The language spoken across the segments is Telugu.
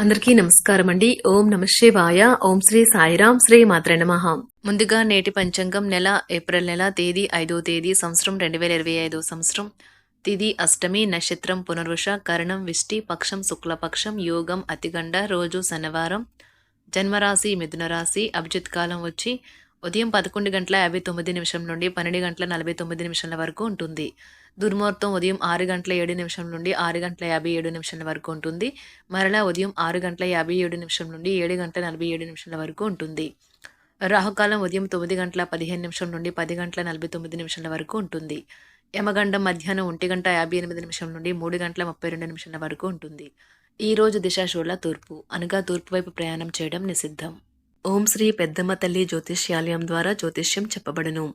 అందరికీ నమస్కారం అండి. ఓం నమ శివాయ. ఓం శ్రీ సాయిరాం శ్రీ మాత్ర నమః. ముందుగా నేటి పంచాంగం నెల ఏప్రిల్ నెల తేదీ ఐదో తేదీ సంవత్సరం రెండు వేల ఇరవై ఐదో సంవత్సరం. తిది అష్టమి నక్షత్రం పునర్వృష కరణం విష్టి పక్షం శుక్లపక్షం యోగం అతిగండ రోజు శనివారం. జన్మరాశి మిథున రాశి అభిజిత్ కాలం వచ్చి ఉదయం పదకొండు గంటల యాభై తొమ్మిది నిమిషం నుండి పన్నెండు గంటల నలభై తొమ్మిది నిమిషాల వరకు ఉంటుంది. దుర్ముహూర్తం ఉదయం ఆరు గంటల ఏడు నిమిషం నుండి ఆరు గంటల యాభై ఏడు నిమిషాల వరకు ఉంటుంది. మరలా ఉదయం ఆరు గంటల యాభై ఏడు నిమిషం నుండి ఏడు గంటల నలభై ఏడు నిమిషాల వరకు ఉంటుంది. రాహుకాలం ఉదయం తొమ్మిది గంటల పదిహేను నిమిషం నుండి పది గంటల నలభై తొమ్మిది నిమిషాల వరకు ఉంటుంది. యమగండం మధ్యాహ్నం ఒంటి గంట యాభై ఎనిమిది నిమిషం నుండి మూడు గంటల ముప్పై రెండు నిమిషాల వరకు ఉంటుంది. ఈ రోజు దిశాశూల తూర్పు అనగా తూర్పు వైపు ప్రయాణం చేయడం నిషిద్ధం. ఓం శ్రీ పెద్దమ్మ తల్లి జ్యోతిష్యాలయం ద్వారా జ్యోతిష్యం చెప్పబడును.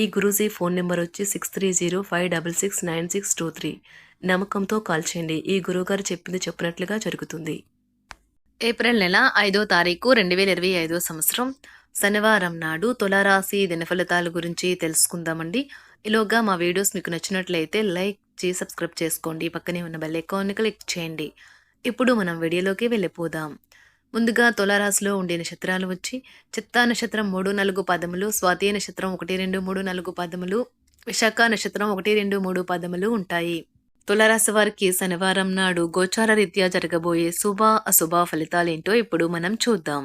ఈ గురూజీ ఫోన్ నెంబర్ వచ్చి six three zero five double six nine six two three. నమ్మకంతో కాల్ చేయండి. ఈ గురువుగారు చెప్పింది చెప్పినట్లుగా జరుగుతుంది. ఏప్రిల్ నెల ఐదో తారీఖు రెండు వేల ఇరవై ఐదో సంవత్సరం. శనివారం నాడు తులారాశి దినఫలితాల గురించి తెలుసుకుందామండి. ఈలోగా మా వీడియోస్ మీకు నచ్చినట్లయితే లైక్ చేసి సబ్స్క్రైబ్ చేసుకోండి. పక్కనే ఉన్న బెల్ ఐకాన్ని క్లిక్ చేయండి. ఇప్పుడు మనం వీడియోలోకి వెళ్ళిపోదాం. ముందుగా తులారాశిలో ఉండే నక్షత్రాలు వచ్చి చిత్తా నక్షత్రం మూడు నాలుగు పదములు స్వాతి నక్షత్రం ఒకటి రెండు మూడు నాలుగు పదములు విశాఖ నక్షత్రం ఒకటి రెండు మూడు పదములు ఉంటాయి. తులారాశి వారికి శనివారం నాడు గోచార రీత్యా జరగబోయే శుభ అశుభ ఫలితాలేంటో ఇప్పుడు మనం చూద్దాం.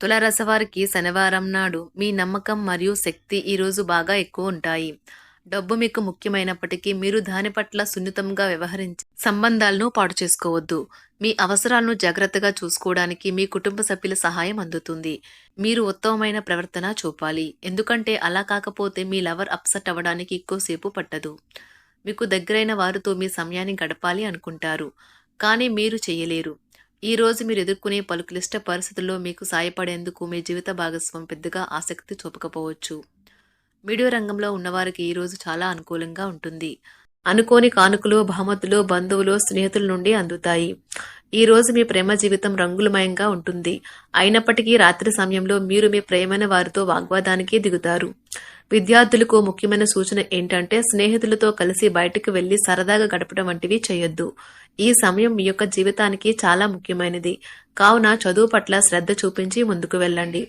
తులారాశి వారికి శనివారం నాడు మీ నమ్మకం మరియు శక్తి ఈరోజు బాగా ఎక్కువ ఉంటాయి. డబ్బు మీకు ముఖ్యమైనప్పటికీ మీరు దాని పట్ల సున్నితంగా వ్యవహరించి సంబంధాలను పాడు చేసుకోవద్దు. మీ అవసరాలను జాగ్రత్తగా చూసుకోవడానికి మీ కుటుంబ సభ్యుల సహాయం అందుతుంది. మీరు ఉత్తమమైన ప్రవర్తన చూపాలి. ఎందుకంటే అలా కాకపోతే మీ లవర్ అప్సెట్ అవ్వడానికి ఎక్కువసేపు పట్టదు. మీకు దగ్గరైన వారితో మీ సమయాన్ని గడపాలి అనుకుంటారు. కానీ మీరు చేయలేరు. ఈ రోజు మీరు ఎదుర్కొనే పలు క్లిష్ట పరిస్థితుల్లో మీకు సాయపడేందుకు మీ జీవిత భాగస్వామి పెద్దగా ఆసక్తి చూపకపోవచ్చు. మీడియా రంగంలో ఉన్నవారికి ఈ రోజు చాలా అనుకూలంగా ఉంటుంది. అనుకోని కానుకలు బహుమతులు బంధువులు స్నేహితుల నుండి అందుతాయి. ఈ రోజు మీ ప్రేమ జీవితం రంగులమయంగా ఉంటుంది. అయినప్పటికీ రాత్రి సమయంలో మీరు మీ ప్రేమైన వారితో వాగ్వాదానికి దిగుతారు. విద్యార్థులకు ముఖ్యమైన సూచన ఏంటంటే స్నేహితులతో కలిసి బయటకు వెళ్ళి సరదాగా గడపడం వంటివి చేయొద్దు. ఈ సమయం మీ యొక్క జీవితానికి చాలా ముఖ్యమైనది. కావున చదువు పట్ల శ్రద్ధ చూపించి ముందుకు వెళ్ళండి.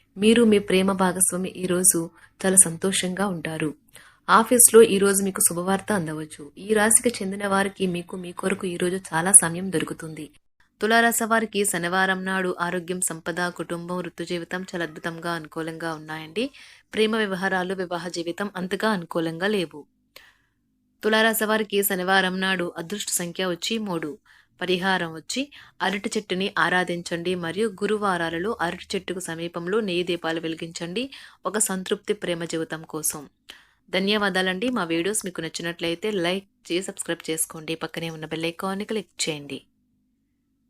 మీరు మీ ప్రేమ భాగస్వామి ఈ రోజు చాలా సంతోషంగా ఉంటారు. ఆఫీస్లో ఈ రోజు మీకు శుభవార్త అందవచ్చు. ఈ రాశికి చెందిన వారికి మీకు మీ కొరకు ఈ రోజు చాలా సమయం దొరుకుతుంది. తులారాశి వారికి శనివారం నాడు ఆరోగ్యం సంపద కుటుంబం వృత్తి జీవితం చాలా అద్భుతంగా అనుకూలంగా ఉన్నాయండి. ప్రేమ వ్యవహారాలు వివాహ జీవితం అంతగా అనుకూలంగా లేవు. తులారాశి వారికి శనివారం నాడు అదృష్ట సంఖ్య వచ్చి మూడు. పరిహారం వచ్చి అరటి చెట్టుని ఆరాధించండి మరియు గురువారాలలో అరటి చెట్టుకు సమీపంలో నెయ్యి దీపాలు వెలిగించండి. ఒక సంతృప్తి ప్రేమ జీవితం కోసం. ధన్యవాదాలండి. మా వీడియోస్ మీకు నచ్చినట్లయితే లైక్ చేసి సబ్స్క్రైబ్ చేసుకోండి. పక్కనే ఉన్న బెల్ ఐకాన్ని క్లిక్ చేయండి.